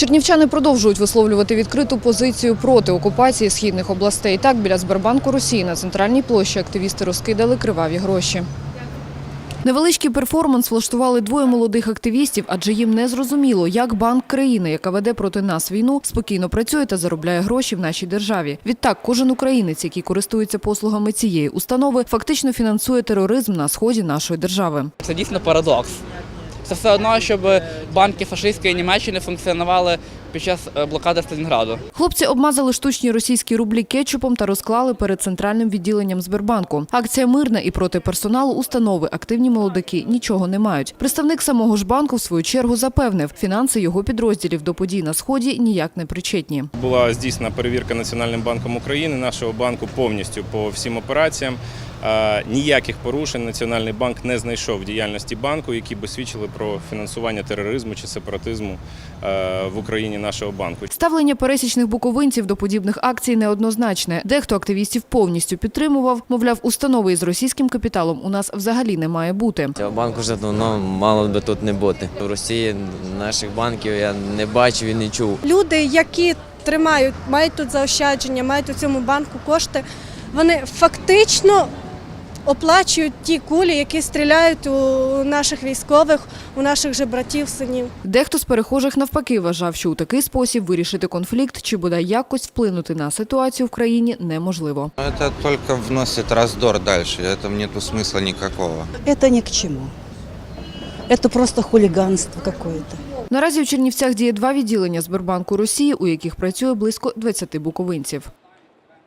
Чернівчани продовжують висловлювати відкриту позицію проти окупації східних областей. Так, біля Сбербанку Росії на центральній площі активісти розкидали криваві гроші. Невеличкий перформанс влаштували двоє молодих активістів, адже їм не зрозуміло, як банк країни, яка веде проти нас війну, спокійно працює та заробляє гроші в нашій державі. Відтак, кожен українець, який користується послугами цієї установи, фактично фінансує тероризм на сході нашої держави. Це дійсно парадокс. Це все одно, щоб банки фашистської Німеччини функціонували під час е, блокади Сталінграду. Хлопці обмазали штучні російські рублі кетчупом та розклали перед центральним відділенням Сбербанку. Акція мирна і проти персоналу установи активні молодики нічого не мають. Представник самого ж банку в свою чергу запевнив, фінанси його підрозділів до подій на сході ніяк не причетні. Була здійснена перевірка Національним банком України, нашого банку повністю по всім операціям. Ніяких порушень Національний банк не знайшов в діяльності банку, які би свідчили про фінансування тероризму чи сепаратизму е, в Україні нашого банку. Ставлення пересічних буковинців до подібних акцій неоднозначне. Дехто активістів повністю підтримував. Мовляв, установи із російським капіталом у нас взагалі не має бути. Цього банку вже давно мало би тут не бути. В Росії наших банків я не бачив і не чув. люди, які тримають, мають тут заощадження, мають у цьому банку кошти, вони фактично оплачують ті кулі, які стріляють у наших військових, у наших же братів, синів. Дехто з перехожих навпаки вважав, що у такий спосіб вирішити конфлікт чи бодай якось вплинути на ситуацію в країні неможливо. Но Это только вносит раздор дальше, в этом нету смысла никакого. Это ни к чему. Это просто хулиганство какое-то. Наразі у Чернівцях діє два відділення Сбербанку Росії, у яких працює близько 20 буковинців.